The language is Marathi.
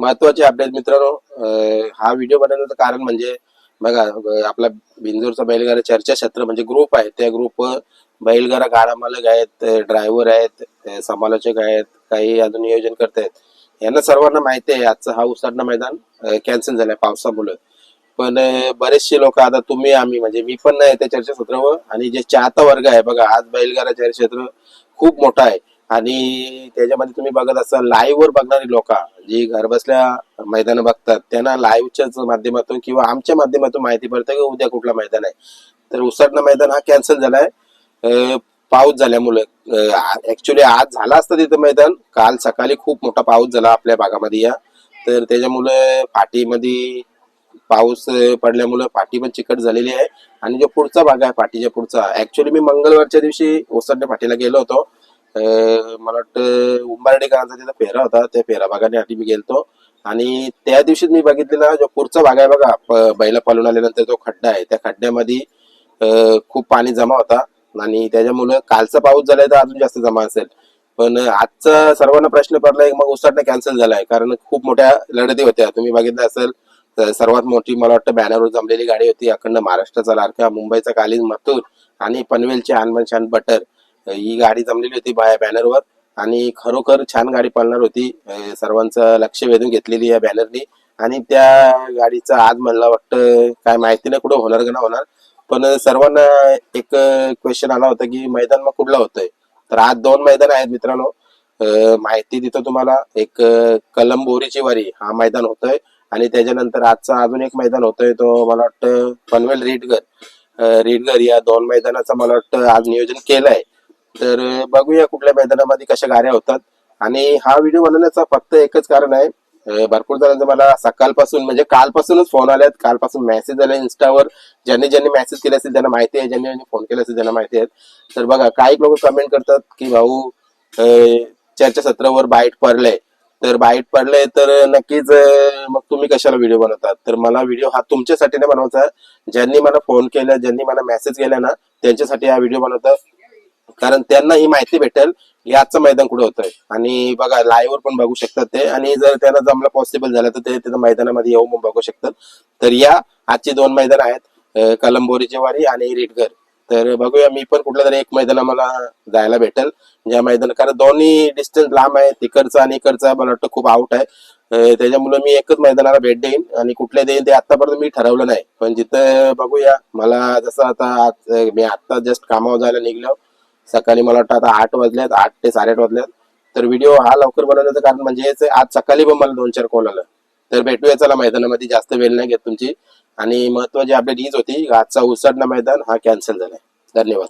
महत्त्वाचे अपडेट मित्रांनो हा व्हिडिओ बनवण्याचं कारण म्हणजे बघा आपला बिंजोरचा बैलगाडा चर्चा क्षेत्र म्हणजे ग्रुप आहे. त्या ग्रुप बैलगाडा गाडा मालक आहेत ड्रायव्हर आहेत समालोचक आहेत काही अजून नियोजन करत आहेत. यांना सर्वांना माहिती आहे आजचं हा उसाडणं मैदान कॅन्सल झालंय पावसामुळे. पण बरेचसे लोक आता तुम्ही आम्ही म्हणजे मी पण नाही त्या चर्चासत्रावर. आणि जे चाहता वर्ग आहे बघा आज बैलगाडा चर्चाक्षेत्र खूप मोठा आहे. आणि त्याच्यामध्ये तुम्ही बघत असाल लाईव्ह वर बघणारी लोक जी घरबसल्या मैदान बघतात त्यांना लाईव्हच्याच माध्यमातून किंवा आमच्या माध्यमातून माहिती पडते की उद्या कुठला मैदान आहे. तर उसाटणं मैदान हा कॅन्सल झालाय. पाऊस झाल्यामुळे ऍक्च्युली आज झाला असतं तिथं मैदान. काल सकाळी खूप मोठा पाऊस झाला आपल्या भागामध्ये या. तर त्याच्यामुळे फाटीमध्ये पाऊस पडल्यामुळे फाटी पण चिकट झालेली आहे. आणि जो पुढचा भाग आहे फाटीच्या पुढचा ऍक्च्युली मी मंगळवारच्या दिवशी ओसरणे फाटीला गेलो होतो. मला वाटतं उंबारडेकरांचा तिथं फेरा होता. त्या फेरा भागाने मी गेलतो. आणि त्या दिवशीच मी बघितलेला जो पुढचा भाग आहे बघा बैला बैल आल्यानंतर जो खड्डा आहे. त्या खड्ड्यामध्ये खूप पाणी जमा होता. आणि त्याच्यामुळं कालचा पाऊस झालाय तर अजून जास्त जमा असेल. पण आजचा सर्वांना प्रश्न पडलाय मग उसाटणं कॅन्सल झालाय. कारण खूप मोठ्या लढती होत्या. तुम्ही बघितलं असेल तर सर्वात मोठी मला वाटतं बॅनरवर जमलेली गाडी होती. अखंड महाराष्ट्राचा लारखा मुंबईचा कालीन मथुर आणि पनवेलचे आनमन शान बटर. ही गाडी जमलेली होती बाया बॅनरवर आणि खरोखर छान गाडी पळणार होती. सर्वांचं लक्ष वेधून घेतलेली या बॅनरनी. आणि त्या गाडीचं आज मला वाटतं काय माहिती नाही कुठं होणार का ना होणार. पण सर्वांना एक क्वेश्चन आला होता की मैदान मग कुठलं होतंय? तर आज दोन मैदान आहेत मित्रांनो. माहिती देतो तुम्हाला. एक कलम बोरीची वारी हा मैदान होतोय. आणि त्याच्यानंतर आजचा अजून एक मैदान होतोय तो मला वाटतं पनवेल रीडगर अं, रीडगर या दोन मैदानाचं मला वाटतं आज नियोजन केलंय. तर बघूया कुठल्या मैदानामध्ये कशा गाड्या होतात. आणि हा व्हिडिओ बनवण्याचा फक्त एकच कारण आहे. भरपूर जणांचा मला सकाळपासून म्हणजे कालपासूनच फोन आलेत. कालपासून मेसेज आले इन्स्टावर ज्यांनी ज्यांनी मेसेज केले असेल त्यांना माहिती आहे. ज्यांनी ज्यांनी फोन केले असेल त्यांना माहिती आहे. तर बघा काही लोक कमेंट करतात की भाऊ चर्चा चर्चासत्रावर बाईट पडलंय. तर बाईट पडलंय तर नक्कीच मग तुम्ही कशाला व्हिडिओ बनवतात? तर मला व्हिडिओ हा तुमच्यासाठी नाही बनवायचा. ज्यांनी मला फोन केला ज्यांनी मला मेसेज केला ना त्यांच्यासाठी हा व्हिडिओ बनवतात. कारण त्यांना ही माहिती भेटेल याचं आजचं मैदान कुठे होतंय. आणि बघा लाईव्हवर पण बघू शकतात ते. आणि जर त्यांना जमलं पॉसिबल झालं तर ते त्याच्या मैदानामध्ये येऊन पण बघू शकतात. तर या आजची दोन मैदान आहेत अं, कलंबोरीची वारी आणि रिटगर तर बघूया मी पण कुठल्या तरी एक मैदान मला जायला भेटेल. ज्या मैदान कारण दोन्ही डिस्टन्स लांब आहे तिकडचा आणि इकडचा मला वाटतं खूप आउट आहे. त्याच्यामुळे मी एकच मैदानाला भेट देईन आणि कुठल्या देईन ते आतापर्यंत मी ठरवलं नाही. पण जिथं बघूया मला जसं आता आज मी आता जस्ट कामावर जायला निघलो. सकाळी मला वाटतं आता आठ वाजल्यात आठ ते साडेआठ वाजल्यात. तर व्हिडिओ हा लवकर बनवण्याचं कारण म्हणजे आहे, आज सकाळी पण मला दोन चार कॉल आलं. तर भेटूया चला मैदानामध्ये जास्त वेळ नाही घेत तुमची. आणि महत्वाची अपडेट हीच होती आजचा उसडणं मैदान हा कॅन्सल झालाय. धन्यवाद.